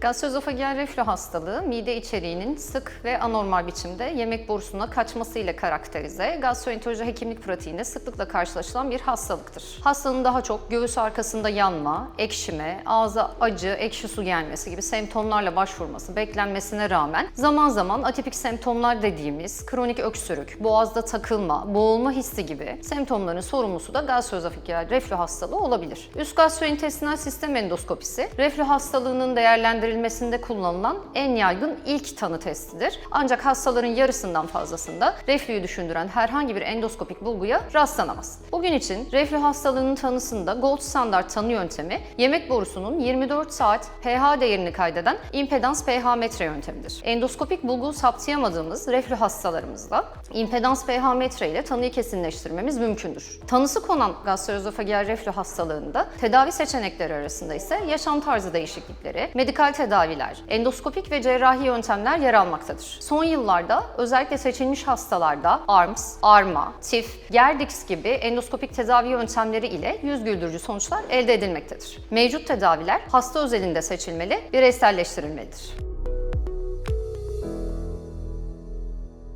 Gastroözofagel reflü hastalığı, mide içeriğinin sık ve anormal biçimde yemek borusuna kaçmasıyla karakterize, gastroenteroloji hekimlik pratiğinde sıklıkla karşılaşılan bir hastalıktır. Hastanın daha çok göğüs arkasında yanma, ekşime, ağza acı, ekşi su gelmesi gibi semptomlarla başvurması beklenmesine rağmen zaman zaman atipik semptomlar dediğimiz kronik öksürük, boğazda takılma, boğulma hissi gibi semptomların sorumlusu da gastroözofagel reflü hastalığı olabilir. Üst gastrointestinal sistem endoskopisi, reflü hastalığının değerlendirilmesinde kullanılan en yaygın ilk tanı testidir. Ancak hastaların yarısından fazlasında reflüyü düşündüren herhangi bir endoskopik bulguya rastlanamaz. Bugün için reflü hastalığının tanısında gold standart tanı yöntemi, yemek borusunun 24 saat pH değerini kaydeden impedans pH metre yöntemidir. Endoskopik bulgu saptayamadığımız reflü hastalarımızda impedans pH metre ile tanıyı kesinleştirmemiz mümkündür. Tanısı konan gastroözofagel reflü hastalığında tedavi seçenekleri arasında ise yaşam tarzı değişiklikleri, medikal tedaviler, endoskopik ve cerrahi yöntemler yer almaktadır. Son yıllarda özellikle seçilmiş hastalarda ARMS, ARMA, TIF, GERDIX gibi endoskopik tedavi yöntemleri ile yüz güldürücü sonuçlar elde edilmektedir. Mevcut tedaviler hasta özelinde seçilmeli, bireyselleştirilmelidir.